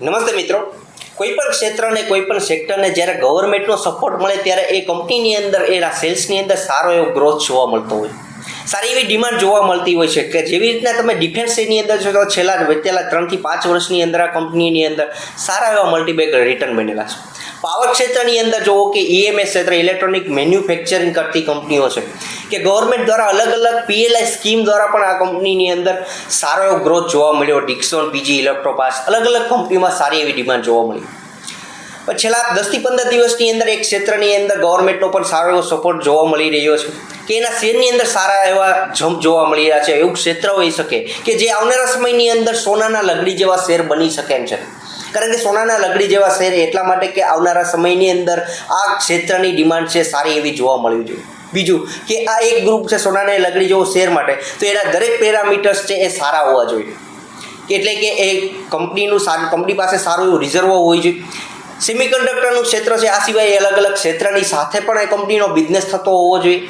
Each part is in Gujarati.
નમસ્તે મિત્રો. કોઈ પણ ક્ષેત્રને કોઈ પણ સેક્ટરને જ્યારે ગવર્મેન્ટનો સપોર્ટ મળે ત્યારે એ કંપનીની અંદર એના સેલ્સની અંદર સારો એવો ગ્રોથ જોવા મળતો હોય. સારી એવી ડિમાન્ડ જોવા મળતી હોય છે કે જેવી રીતના તમે ડિફેન્સની અંદર જો તો છેલ્લા વિતેલા ત્રણથી પાંચ વર્ષની અંદર આ કંપનીની અંદર સારા એવા મલ્ટીબેગ રિટર્ન બનેલા છે. પાવર ક્ષેત્રની અંદર જુઓ કે ઈએમએસ ક્ષેત્ર ઇલેક્ટ્રોનિક મેન્યુફેક્ચરિંગ કરતી કંપનીઓ છે. કે ગવર્મેન્ટ દ્વારા અલગ અલગ પીએલઆઈ સ્કીમ દ્વારા પણ આ કંપનીની અંદર સારો એવો ગ્રોથ જોવા મળ્યો. ડિક્સોન પીજી ઇલેક્ટ્રોપાસ અલગ અલગ કંપનીમાં સારી એવી ડિમાન્ડ જોવા મળી. છેલ્લા દસથી પંદર દિવસની અંદર એક ક્ષેત્રની અંદર ગવર્મેન્ટનો પણ સારો એવો સપોર્ટ જોવા મળી રહ્યો છે. કે એના શેરની અંદર સારા એવા જમ્પ જોવા મળી રહ્યા છે, એવું ક્ષેત્ર હોઈ શકે કે જે આવનારા સમયની અંદર સોનાના લગડી જેવા શેર બની શકે એમ છે. કારણ કે સોનાના લગડી જેવા શેર એટલા માટે કે આવનારા સમયની અંદર આ ક્ષેત્રની ડિમાન્ડ છે, સારી એવી જોવા મળવી જોઈએ. બીજું કે આ એક ગ્રુપ છે સોનાની લગડી જેવો શેર માટે, તો એના દરેક પેરામીટર્સ છે એ સારા હોવા જોઈએ. એટલે કે એ કંપનીનું સારું કંપની પાસે સારું એવું રિઝર્વ હોવું જોઈએ. સેમિકન્ડક્ટરનું ક્ષેત્ર છે, આ સિવાય અલગ અલગ ક્ષેત્રની સાથે પણ એ કંપનીનો બિઝનેસ થતો હોવો જોઈએ.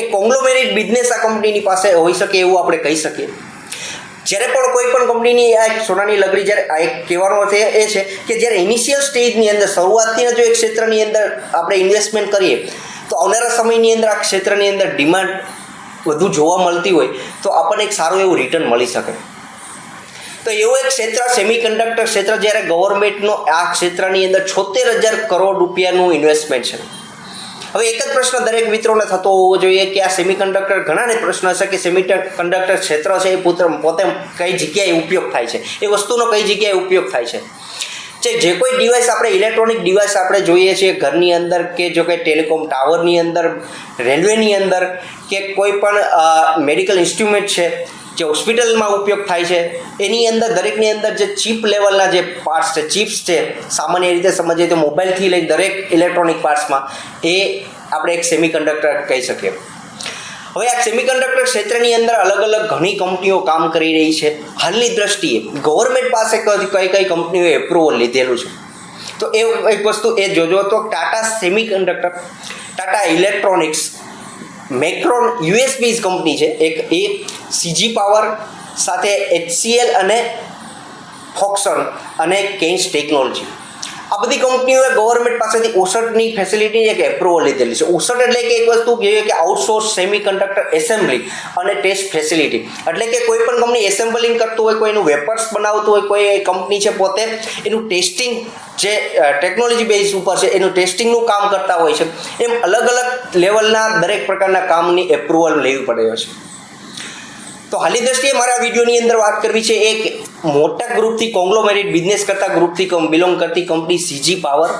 એ કોંગ્લોમેરિટ બિઝનેસ આ કંપનીની પાસે હોઈ શકે એવું આપણે કહી શકીએ. જ્યારે પણ કોઈ પણ કંપનીની આ એક સોનાની લગડી, જ્યારે આ એક કહેવાનો અર્થ એ છે કે જ્યારે ઇનિશિયલ સ્ટેજની અંદર, શરૂઆતથી જો એક ક્ષેત્રની અંદર આપણે ઇન્વેસ્ટમેન્ટ કરીએ તો આવનારા સમયની અંદર આ ક્ષેત્રની અંદર ડિમાન્ડ વધુ જોવા મળતી હોય તો આપણને એક સારું એવું રિટર્ન મળી શકે. તો એવું એક ક્ષેત્ર સેમિકન્ડક્ટર ક્ષેત્ર, જ્યારે ગવર્મેન્ટનો આ ક્ષેત્રની અંદર છોતેર હજાર કરોડ રૂપિયાનું ઇન્વેસ્ટમેન્ટ છે. હવે એક જ પ્રશ્ન દરેક મિત્રોને થતો હોવો જોઈએ કે આ સેમિકન્ડક્ટર ઘણાને પ્રશ્ન છે કે સેમિકન્ડક્ટર ક્ષેત્ર છે એ પુત્ર પોતે કઈ જગ્યાએ ઉપયોગ થાય છે? એ વસ્તુનો કઈ જગ્યાએ ઉપયોગ થાય છે? જે જે કોઈ ડિવાઇસ આપણે ઇલેક્ટ્રોનિક ડિવાઇસ આપણે જોઈએ છીએ, ઘરની અંદર કે જો કે ટેલિકોમ ટાવરની અંદર રેલવેની અંદર કે કોઈ પણ મેડિકલ ઇન્સ્ટ્રુમેન્ટ છે, જે હોસ્પિટલમાં ઉપયોગ થાય છે, એની અંદર, દરેકની અંદર જે ચીપ લેવલના જે પાર્ટ્સ છે ચિપ્સ છે, સામાન્ય રીતે સમજીએ તો મોબાઈલથી લઈ દરેક ઇલેક્ટ્રોનિક પાર્ટ્સમાં એ આપણે એક સેમિકન્ડક્ટર કહી શકીએ. હવે આ સેમિકન્ડક્ટર ક્ષેત્રની અંદર અલગ અલગ ઘણી કંપનીઓ કામ કરી રહી છે. હાલની દ્રષ્ટિએ ગવર્મેન્ટ પાસે કઈ કઈ કંપનીઓએ એપ્રુવલ લીધેલું છે. તો એ એક વસ્તુ એ જોજો તો Tata semiconductor Tata electronics Micron USB company છે. એક એ સીજી પાવર સાથે એચસીએલ અને ફોક્સન અને કેન્સ ટેકનોલોજી આ બધી કંપનીઓએ ગવર્મેન્ટ પાસેથી ઓસટની ફેસિલિટી એક એપ્રુવલ લીધેલી છે. ઓસટ એટલે કે એક વસ્તુ કહેવાય કે આઉટસોર્સ સેમી કન્ડક્ટર એસેમ્બલી અને ટેસ્ટ ફેસિલિટી એટલે કે કોઈ પણ કંપની એસેમ્બલિંગ કરતું હોય કોઈ એનું વેપર્સ બનાવતું હોય, કોઈ કંપની છે પોતે, એનું ટેસ્ટિંગ જે ટેકનોલોજી બેઝ ઉપર છે, એનું ટેસ્ટિંગનું કામ કરતા હોય છે. એમ અલગ અલગ લેવલના દરેક પ્રકારના કામની એપ્રુવલ લેવી પડે છે. તો હાલની દ્રષ્ટિએ મારા વિડીયોની અંદર વાત કરવી છે એક મોટા ગ્રુપથી કોંગ્લોમેરિટ બિઝનેસ કરતા ગ્રુપથી બિલોંગ કરતી કંપની સીજી પાવર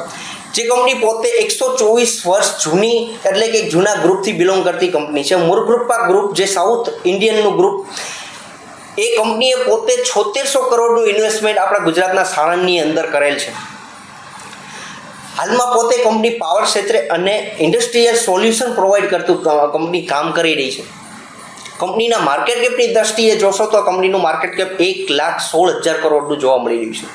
જે કંપની પોતે એકસો ચોવીસ વર્ષ જૂની એટલે કે જૂના ગ્રુપથી બિલોંગ કરતી કંપની છે. મુરગ્રુપા ગ્રુપ જે સાઉથ ઇન્ડિયનનું ગ્રુપ એ કંપનીએ પોતે છોતેરસો કરોડનું ઇન્વેસ્ટમેન્ટ આપણા ગુજરાતના સાણંદની અંદર કરેલ છે. હાલમાં પોતે કંપની પાવર ક્ષેત્રે અને ઇન્ડસ્ટ્રીયલ સોલ્યુશન પ્રોવાઈડ કરતું કંપની કામ કરી રહી છે. કંપનીના માર્કેટ કેપની દ્રષ્ટિએ જોશો તો કંપનીનું માર્કેટ કેપ એક લાખ સોળ હજાર કરોડનું જોવા મળી રહ્યું છે.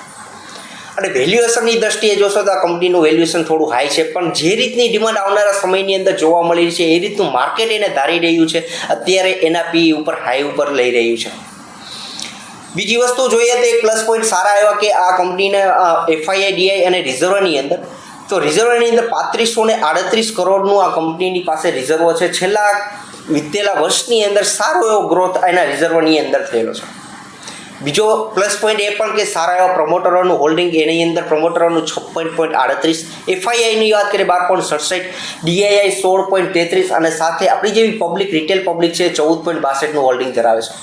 અને વેલ્યુએશનની દ્રષ્ટિએ જોશો તો આ કંપનીનું વેલ્યુએશન થોડું હાઈ છે, પણ જે રીતની ડિમાન્ડ આવનારા સમયની અંદર જોવા મળી રહી છે, એ રીતનું માર્કેટ એને ધારી રહ્યું છે, અત્યારે એના પી ઉપર હાઈ ઉપર લઈ રહ્યું છે. બીજી વસ્તુ જોઈએ તો એક પ્લસ પોઈન્ટ સારા એવા કે આ કંપનીને એફઆઈઆઈ ડીઆઈ અને રિઝર્વની અંદર, તો રિઝર્વની અંદર પાંત્રીસો ને આડત્રીસ કરોડનું આ કંપનીની પાસે રિઝર્વ છે. છેલ્લા વિતેલા વર્ષની અંદર સારો એવો ગ્રોથ એના રિઝર્વની અંદર થયેલો છે. બીજો પ્લસ પોઈન્ટ એ પણ કે સારા એવા પ્રમોટરોનું હોલ્ડિંગ એની અંદર પ્રમોટરોનું છપ્પન પોઈન્ટ આડત્રીસ એફઆઈઆઈની વાત કરીએ બાર પોઈન્ટ સડસઠ ડીઆઈઆઈ સોળ પોઈન્ટ તેત્રીસ અને સાથે આપણી જેવી પબ્લિક રિટેલ પબ્લિક છે ચૌદ પોઈન્ટ બાસઠનું હોલ્ડિંગ ધરાવે છે.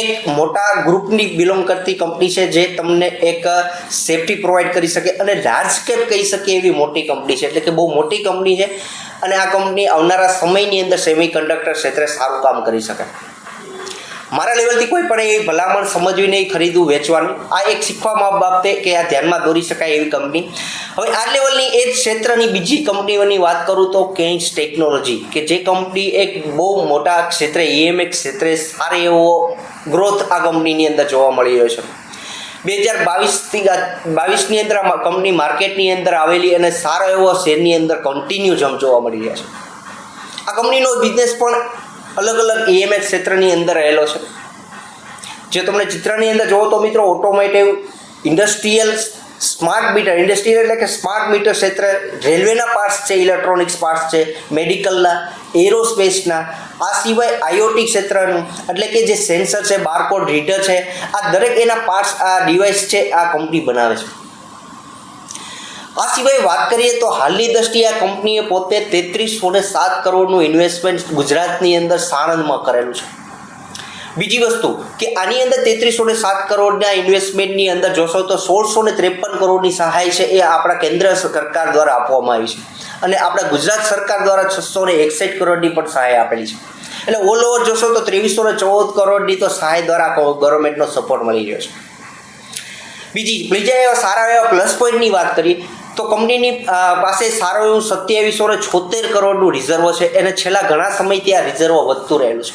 એક મોટા ગ્રુપની બિલોંગ કરતી કંપની છે જે તમને એક સેફટી પ્રોવાઈડ કરી શકે અને લાર્જ કેપ કહી શકે એવી મોટી કંપની છે. એટલે કે બહુ મોટી કંપની છે. અને આ કંપની આવનારા સમયની અંદર સેમી કન્ડક્ટર ક્ષેત્રે સારું કામ કરી શકે. મારા લેવલથી કોઈ પણ એવી ભલામણ સમજવી નહીં, ખરીદવું, વેચવાનું. આ એક શીખવામાં બાબતે કે આ ધ્યાનમાં દોરી શકાય એવી કંપની. હવે આ લેવલની એ જ ક્ષેત્રની બીજી કંપનીઓની વાત કરું તો કેન્સ ટેકનોલોજી કે જે કંપની એક બહુ મોટા ક્ષેત્રે ઈએમએક ક્ષેત્રે સારો એવો ગ્રોથ આ કંપનીની અંદર જોવા મળી રહ્યો છે. બે હજાર બાવીસથી બાવીસની અંદર કંપની માર્કેટની અંદર આવેલી અને સારો એવો શેરની અંદર કન્ટિન્યુ જમ જોવા મળી રહ્યા છે. આ કંપનીનો બિઝનેસ પણ અલગ અલગ ઈએમએસ ક્ષેત્રની અંદર રહેલો છે. જે તમને ચિત્રની અંદર જોવો તો મિત્રો automotive industrial smart meter industrial એટલે કે સ્માર્ટ મીટર ક્ષેત્રે રેલવેના પાર્ટ્સ છે, ઇલેક્ટ્રોનિક્સ પાર્ટ્સ છે, મેડિકલના, એરોસ્પેસના, આ સિવાય આઈઓટી ક્ષેત્રનું, એટલે કે જે સેન્સર છે, બારકોડ રીડર છે, આ દરેક એના પાર્ટ્સ, આ ડિવાઇસ છે, આ કંપની બનાવે છે. આ સિવાય વાત કરીએ તો હાલની દ્રષ્ટિએ આ કંપનીએ પોતે તેત્રીસ ને સાત કરોડનું ઇન્વેસ્ટમેન્ટ ગુજરાતની અંદર સાણંદમાં કરેલું છે. બીજી વસ્તુ કે આની અંદર તેત્રીસો ને સાત કરોડના ઇન્વેસ્ટમેન્ટની અંદર જોશો તો સોળસો ને ત્રેપન કરોડની સહાય છે એ આપણા કેન્દ્ર સરકાર દ્વારા આપવામાં આવી છે. અને આપણા ગુજરાત સરકાર દ્વારા છસો ને એકસઠ કરોડની પણ સહાય આપેલી છે. એટલે ઓલ ઓવર જોશો તો ત્રેવીસો ને ચૌદ કરોડની તો સહાય દ્વારા ગવર્મેન્ટનો સપોર્ટ મળી રહ્યો છે. બીજી, બીજા એવા સારા એવા પ્લસ પોઈન્ટની વાત કરીએ તો કંપનીની પાસે સારો એવું સત્યાવીસો ને છોતેર કરોડનું રિઝર્વ છે. અને છેલ્લા ઘણા સમયથી આ રિઝર્વ વધતું રહેલું છે.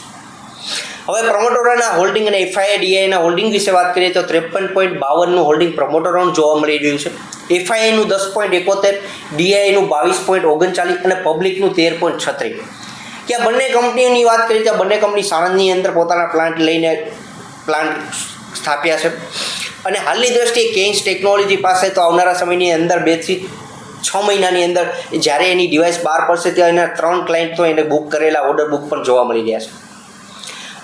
હવે પ્રમોટરોના હોલ્ડિંગ અને એફઆઈઆડીઆઈના હોલ્ડિંગ વિશે વાત કરીએ તો ત્રેપન પોઈન્ટ બાવનનું હોલ્ડિંગ પ્રમોટરોનું જોવા મળી રહ્યું છે. એફઆઈઆઈનું દસ પોઈન્ટ એકોતેર ડીઆઈનું બાવીસ પોઈન્ટ ઓગણચાલીસ અને પબ્લિકનું તેર પોઈન્ટ છત્રીસ. કે બંને કંપનીઓની વાત કરીએ તો બંને કંપની સાણંદની અંદર પોતાના પ્લાન્ટ લઈને પ્લાન્ટ સ્થાપ્યા છે. અને હાલની દ્રષ્ટિએ કેન્સ ટેકનોલોજી પાસે તો આવનારા સમયની અંદર બેથી છ મહિનાની અંદર જ્યારે એની ડિવાઇસ બહાર પડશે ત્યારે એના ત્રણ ક્લાયન્ટ તો એને બુક કરેલા ઓર્ડર બુક પણ જોવા મળી રહ્યા છે.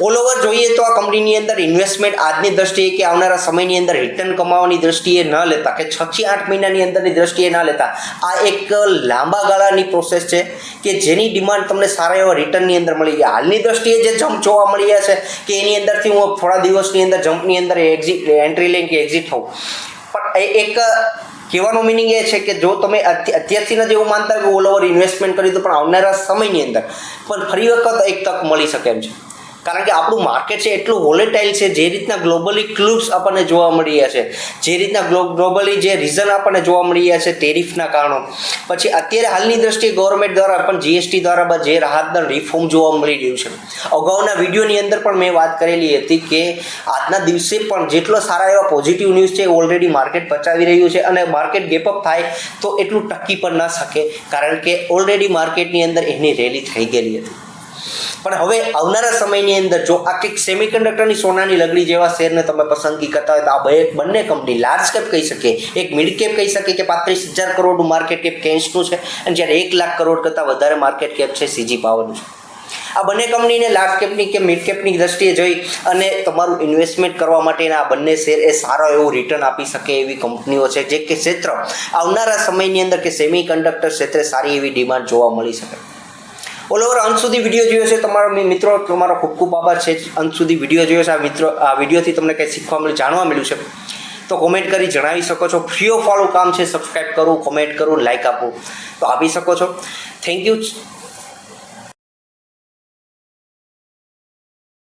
ઓલ ઓવર જોઈએ તો આ કંપનીની અંદર ઇન્વેસ્ટમેન્ટ આજની દ્રષ્ટિએ કે આવનારા સમયની અંદર રિટર્ન કમાવાની દ્રષ્ટિએ ન લેતા કે છ થી આઠ મહિનાની અંદરની દ્રષ્ટિએ ન લેતા. આ એક લાંબા ગાળાની પ્રોસેસ છે કે જેની ડિમાન્ડ તમને સારા એવા રિટર્નની અંદર મળી ગયા. હાલની દ્રષ્ટિએ જે જમ્પ જોવા મળી રહ્યા છે કે એની અંદરથી હું થોડા દિવસની અંદર જમ્પની અંદર એક્ઝિટ એન્ટ્રી લઈને કે એક્ઝિટ થઉં પણ એક કહેવાનો મિનિંગ એ છે કે જો તમે અત્યારથી જ એવું માનતા કે ઓલ ઓવર ઇન્વેસ્ટમેન્ટ કરી તો પણ આવનારા સમયની અંદર. પણ ફરી વખત એક તક મળી શકે એમ છે. કારણ કે આપણું માર્કેટ છે એટલું વોલેટાઇલ છે, જે રીતના ગ્લોબલી ક્લુબ્સ આપણને જોવા મળી રહ્યા છે. જે રીતના ગ્લોબલી જે રીઝન આપણને જોવા મળી રહ્યા છે ટેરિફના કારણો. પછી અત્યારે હાલની દ્રષ્ટિએ ગવર્મેન્ટ દ્વારા પણ જીએસટી દ્વારા જે રાહતદર રિફોર્મ જોવા મળી રહ્યું છે. અગાઉના વિડીયોની અંદર પણ મેં વાત કરેલી હતી કે આજના દિવસે પણ જેટલો સારા એવા પોઝિટિવ ન્યૂઝ છે ઓલરેડી માર્કેટ પચાવી રહ્યું છે અને માર્કેટ ગેપઅપ થાય તો એટલું ટકી પણ ના શકે. કારણ કે ઓલરેડી માર્કેટની અંદર એની રેલી થઈ ગયેલી હતી. પણ હવે આવનારા સમયની અંદર જો આ કંઈક સેમિકન્ડક્ટરની સોનાની લગડી જેવા શેરને તમે પસંદગી કરતા હોય તો આ બે બંને કંપની લાર્જ કેપ કહી શકે એક મિડ કેપ કહી શકે કે પાંત્રીસ હજાર કરોડનું માર્કેટ કેપ કેન્સનું છે અને જ્યારે એક લાખ કરોડ કરતાં વધારે માર્કેટ કેપ છે સીજી પાવરનું છે. આ બંને કંપનીને લાર્જ કેપની કે મિડ કેપની દ્રષ્ટિએ જોઈ અને તમારું ઇન્વેસ્ટમેન્ટ કરવા માટેના આ બંને શેર એ સારો એવું રિટર્ન આપી શકે એવી કંપનીઓ છે જે કે ક્ષેત્ર આવનારા સમયની અંદર કે સેમી કન્ડક્ટર ક્ષેત્રે સારી એવી ડિમાન્ડ જોવા મળી શકે. ઓલ ઓવર અંત સુધી વીડિયો જોયો છે. તમારો મિત્રો, તમારો ખૂબ ખૂબ આભાર છે. અંત સુધી વીડિયો જોયો છે. આ મિત્રો, આ વિડીયોથી તમને કંઈ શીખવા મળ્યું, જાણવા મળ્યું છે, તો કોમેન્ટ કરી જણાવી શકો છો. ફ્રી ઓફ વાળું કામ છે. સબસ્ક્રાઈબ કરવું કોમેન્ટ કરવું લાઇક આપવું તો આપી શકો છો. Thank you